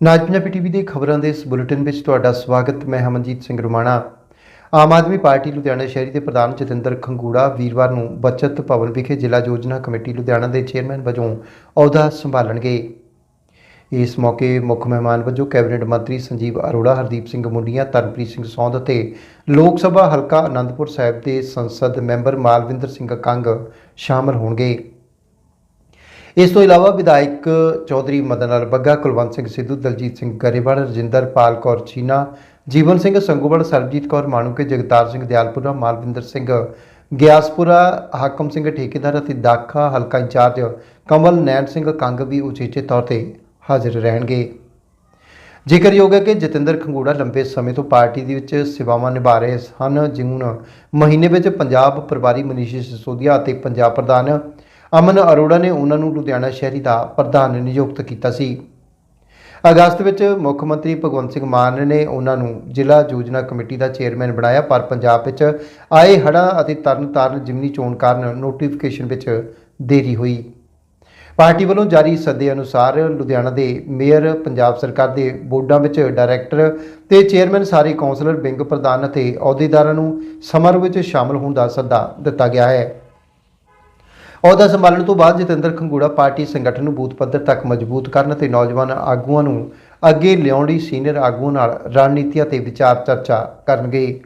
ਨਾਜ Punjabi TV ਦੇ ਖਬਰਾਂ ਦੇ ਇਸ ਬੁਲੇਟਿਨ ਵਿੱਚ ਤੁਹਾਡਾ ਸਵਾਗਤ, ਮੈਂ ਹਮਨਜੀਤ ਸਿੰਘ ਰੁਮਾਣਾ। ਆਮ ਆਦਮੀ ਪਾਰਟੀ ਲੁਧਿਆਣਾ ਸ਼ਹਿਰੀ ਦੇ ਪ੍ਰਧਾਨ ਜਤਿੰਦਰ ਖੰਗੂੜਾ ਵੀਰਵਾਰ ਨੂੰ ਬਚਤ ਭਵਨ ਵਿਖੇ ਜ਼ਿਲ੍ਹਾ ਯੋਜਨਾ ਕਮੇਟੀ ਲੁਧਿਆਣਾ ਦੇ ਚੇਅਰਮੈਨ ਵਜੋਂ ਅਹੁਦਾ ਸੰਭਾਲਣਗੇ। ਇਸ ਮੌਕੇ ਮੁੱਖ ਮਹਿਮਾਨ ਵਜੋਂ ਕੈਬਨਿਟ ਮੰਤਰੀ ਸੰਜੀਵ ਅਰੋੜਾ, ਹਰਦੀਪ ਸਿੰਘ ਮੁੰਡੀਆਂ ਤਰਨਪ੍ਰੀਤ ਸਿੰਘ ਸੌਂਦ ਅਤੇ ਲੋਕ ਸਭਾ ਹਲਕਾ ਆਨੰਦਪੁਰ ਸਾਹਿਬ ਦੇ ਸੰਸਦ ਮੈਂਬਰ ਮਾਲਵਿੰਦਰ ਸਿੰਘ ਕੰਗ ਸ਼ਾਮਲ ਹੋਣਗੇ। ਇਸ ਤੋਂ ਇਲਾਵਾ ਵਿਧਾਇਕ ਚੌਧਰੀ ਮਦਨ ਲਾਲ ਬੱਗਾ, ਕੁਲਵੰਤ ਸਿੰਘ ਸਿੱਧੂ, ਦਲਜੀਤ ਸਿੰਘ ਗਰੇਵਾਲ, ਰਜਿੰਦਰ ਪਾਲ ਕੌਰ ਚੀਨਾ, ਜੀਵਨ ਸਿੰਘ ਸੰਗੂਵਲ, ਸਰਬਜੀਤ ਕੌਰ ਮਾਣੂਕੇ, ਜਗਤਾਰ ਸਿੰਘ ਦਿਆਲਪੁਰਾ, ਮਾਲਵਿੰਦਰ ਸਿੰਘ ਗਿਆਸਪੁਰਾ, ਹਾਕਮ ਸਿੰਘ ਠੇਕੇਦਾਰ ਅਤੇ ਦਾਖਾ ਹਲਕਾ ਇੰਚਾਰਜ ਕਮਲ ਨੈਣ ਸਿੰਘ ਕੰਗ ਵੀ ਉਚੇਚੇ ਤੌਰ ਤੇ ਹਾਜ਼ਰ ਰਹਿਣਗੇ। ਜ਼ਿਕਰਯੋਗ ਹੈ ਕਿ ਜਤਿੰਦਰ ਖੰਗੂੜਾ ਲੰਬੇ ਸਮੇਂ ਤੋਂ ਪਾਰਟੀ ਦੇ ਵਿੱਚ ਸੇਵਾਵਾਂ ਨਿਭਾ ਰਹੇ ਹਨ ਜੂਨ ਮਹੀਨੇ ਵਿੱਚ ਪੰਜਾਬ ਪਰਿਵਾਰੀ ਮਨੀਸ਼ ਸਿਸੋਦੀਆ ਅਤੇ ਪੰਜਾਬ ਪ੍ਰਧਾਨ ਅਮਨ ਅਰੋੜਾ ਨੇ ਉਹਨਾਂ ਨੂੰ ਲੁਧਿਆਣਾ ਸ਼ਹਿਰੀ ਦਾ ਪ੍ਰਧਾਨ ਨਿਯੁਕਤ ਕੀਤਾ ਸੀ। ਅਗਸਤ ਵਿੱਚ ਮੁੱਖ ਮੰਤਰੀ ਭਗਵੰਤ ਸਿੰਘ ਮਾਨ ਨੇ ਉਹਨਾਂ ਨੂੰ ਜ਼ਿਲ੍ਹਾ ਯੋਜਨਾ ਕਮੇਟੀ ਦਾ ਚੇਅਰਮੈਨ ਬਣਾਇਆ, ਪਰ ਪੰਜਾਬ ਵਿੱਚ ਆਏ ਹੜ੍ਹਾਂ ਅਤੇ ਤਰਨਤਾਰਨ ਜਿਮਨੀ ਚੋਣ ਕਾਰਨ ਨੋਟੀਫਿਕੇਸ਼ਨ ਵਿੱਚ ਦੇਰੀ ਹੋਈ। ਪਾਰਟੀ ਵੱਲੋਂ ਜਾਰੀ ਸੱਦੇ ਅਨੁਸਾਰ ਲੁਧਿਆਣਾ ਦੇ ਮੇਅਰ, ਪੰਜਾਬ ਸਰਕਾਰ ਦੇ ਬੋਰਡਾਂ ਵਿੱਚ ਡਾਇਰੈਕਟਰ ਤੇ ਚੇਅਰਮੈਨ ਸਾਰੇ ਕੌਂਸਲਰ ਵਿੰਗ ਪ੍ਰਧਾਨ ਅਤੇ ਅਹੁਦੇਦਾਰਾਂ ਨੂੰ ਸਮਾਰੋਹ ਵਿੱਚ ਸ਼ਾਮਲ ਹੋਣ ਦਾ ਸੱਦਾ ਦਿੱਤਾ ਗਿਆ ਹੈ। ਅਹੁਦਾ ਸੰਭਾਲਣ ਤੋਂ ਬਾਅਦ ਜਤਿੰਦਰ ਖੰਗੂੜਾ ਪਾਰਟੀ ਸੰਗਠਨ ਨੂੰ ਬੂਥ ਪੱਧਰ ਤੱਕ ਮਜ਼ਬੂਤ ਕਰਨ ਅਤੇ ਨੌਜਵਾਨ ਆਗੂਆਂ ਨੂੰ ਅੱਗੇ ਲਿਆਉਣ ਲਈ ਸੀਨੀਅਰ ਆਗੂਆਂ ਨਾਲ ਰਣਨੀਤੀਆਂ ਤੇ ਵਿਚਾਰ ਚਰਚਾ ਕਰਨਗੇ।